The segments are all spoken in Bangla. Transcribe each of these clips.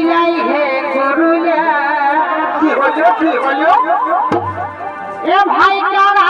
দুনিয়ায় হে করুণা। কি হলো কি ভাই কারা?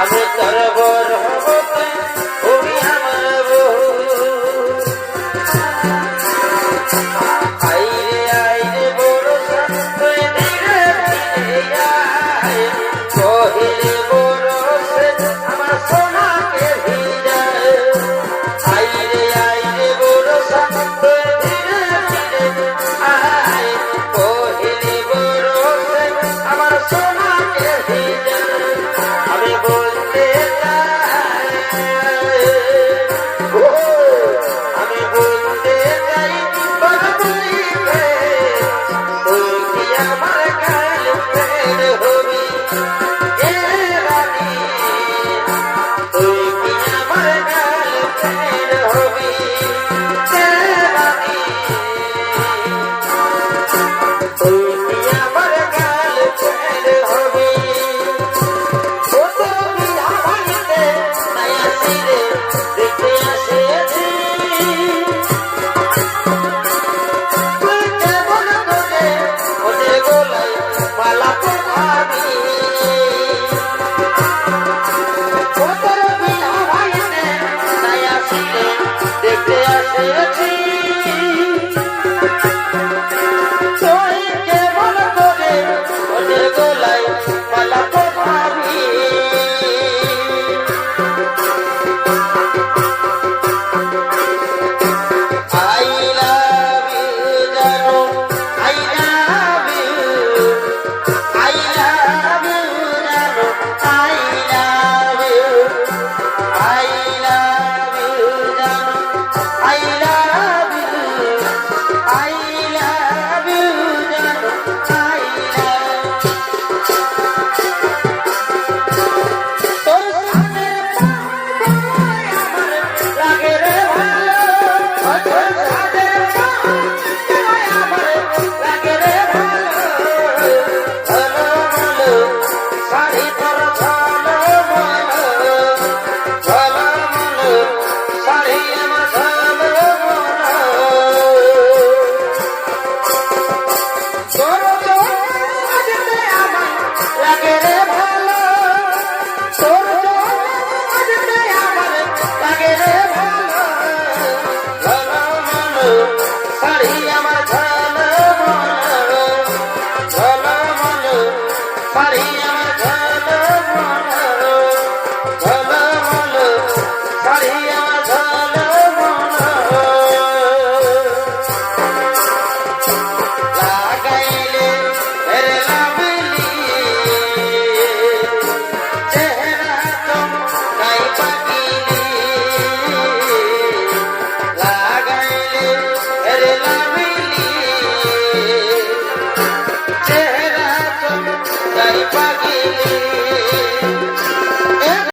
আমি তোর রচনা I'll পারি আমার